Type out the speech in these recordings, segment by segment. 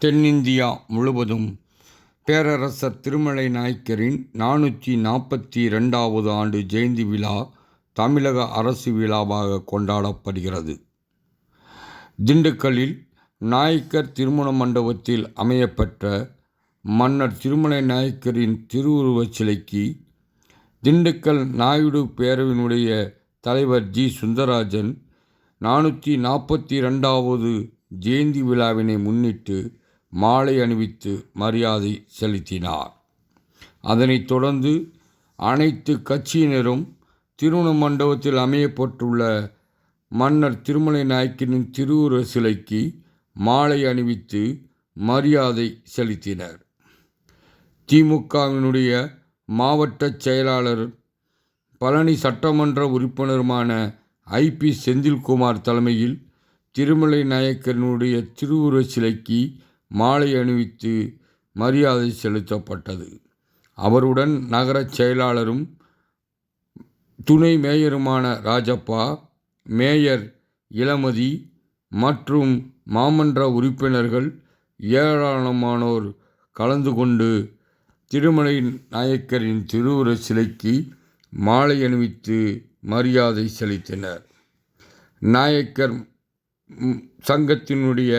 தென்னிந்தியா முழுவதும் பேரரசர் திருமலை நாயக்கரின் நானூற்றி நாற்பத்தி ரெண்டாவது ஆண்டு ஜெயந்தி விழா தமிழக அரசு விழாவாக கொண்டாடப்படுகிறது. திண்டுக்கல்லில் நாயக்கர் திருமண மண்டபத்தில் அமையப்பெற்ற மன்னர் திருமலை நாயக்கரின் திருவுருவச் சிலைக்கு திண்டுக்கல் நாயுடு பேரவையினுடைய தலைவர் ஜி. சுந்தரராஜன் நானூற்றி நாற்பத்தி ரெண்டாவது ஜெயந்தி விழாவினை முன்னிட்டு மாலை அணிவித்து மரியாதை செலுத்தினார். அதனைத் தொடர்ந்து அனைத்து கட்சியினரும் திருமண மண்டபத்தில் அமையப்பட்டுள்ள மன்னர் திருமலை நாயக்கனின் திருவுருவ சிலைக்கு மாலை அணிவித்து மரியாதை செலுத்தினர். திமுகவினுடைய மாவட்ட செயலாளர் பழனி சட்டமன்ற உறுப்பினருமான ஐபி செந்தில்குமார் தலைமையில் திருமலை நாயக்கனுடைய திருவுருவ சிலைக்கு மாலை அணிவித்து மரியாதை செலுத்தப்பட்டது. அவருடன் நகரச் செயலாளரும் துணை மேயருமான ராஜப்பா மேயர் இளமதி மற்றும் மாமன்ற உறுப்பினர்கள் ஏராளமானோர் கலந்து கொண்டு திருமலை நாயக்கரின் திருவுர சிலைக்கு மாலை அணிவித்து மரியாதை செலுத்தினர். நாயக்கர் சங்கத்தினுடைய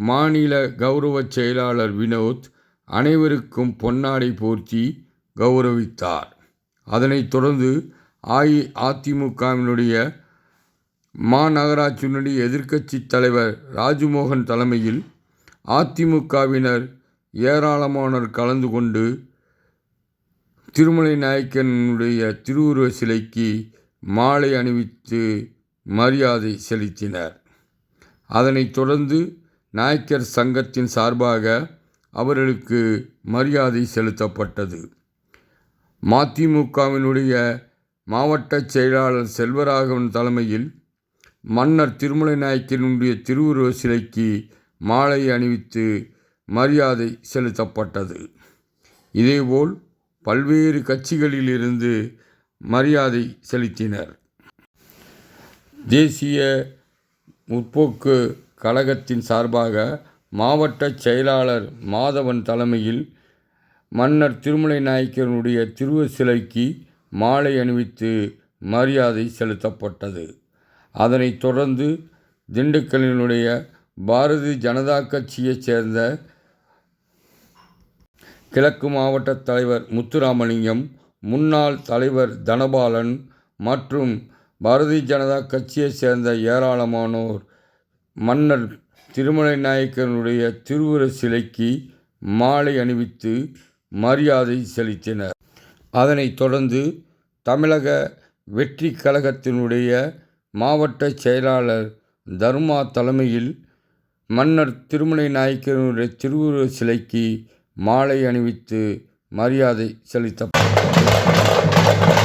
மாநில கௌரவ செயலாளர் வினோத் அனைவருக்கும் பொன்னாடை போர்த்தி கௌரவித்தார். அதனைத் தொடர்ந்து அஇஅதிமுகவினுடைய மாநகராட்சியினுடைய எதிர்க்கட்சி தலைவர் ராஜ்மோகன் தலைமையில் அதிமுகவினர் ஏராளமானோர் கலந்து கொண்டு திருமலை நாயக்கனுடைய திருவுருவ சிலைக்கு மாலை அணிவித்து மரியாதை செலுத்தினர். அதனைத் தொடர்ந்து நாயக்கர் சங்கத்தின் சார்பாக அவர்களுக்கு மரியாதை செலுத்தப்பட்டது. மதிமுகவினுடைய மாவட்ட செயலாளர் செல்வராகவன் தலைமையில் மன்னர் திருமலை நாயக்கனுடைய திருவுருவ சிலைக்கு மாலை அணிவித்து மரியாதை செலுத்தப்பட்டது. இதேபோல் பல்வேறு கட்சிகளிலிருந்து மரியாதை செலுத்தினர். தேசிய முற்போக்கு கழகத்தின் சார்பாக மாவட்ட செயலாளர் மாதவன் தலைமையில் மன்னர் திருமலை நாயக்கனுடைய திருவ சிலைக்கு மாலை அணிவித்து மரியாதை செலுத்தப்பட்டது. அதனைத் தொடர்ந்து திண்டுக்கல்லினுடைய பாரதிய ஜனதா கட்சியைச் சேர்ந்த கிழக்கு மாவட்ட தலைவர் முத்துராமலிங்கம் முன்னாள் தலைவர் தனபாலன் மற்றும் பாரதிய ஜனதா கட்சியைச் சேர்ந்த ஏராளமானோர் மன்னர் திருமலை நாயக்கனுடைய திருவுர சிலைக்கு மாலை அணிவித்து மரியாதை செலுத்தினர். அதனைத் தொடர்ந்து தமிழக வெற்றி கழகத்தினுடைய மாவட்ட செயலாளர் தர்மா தலைமையில் மன்னர் திருமலை நாயக்கனுடைய திருவுருவ சிலைக்கு மாலை அணிவித்து மரியாதை செலுத்தப்பட்டது.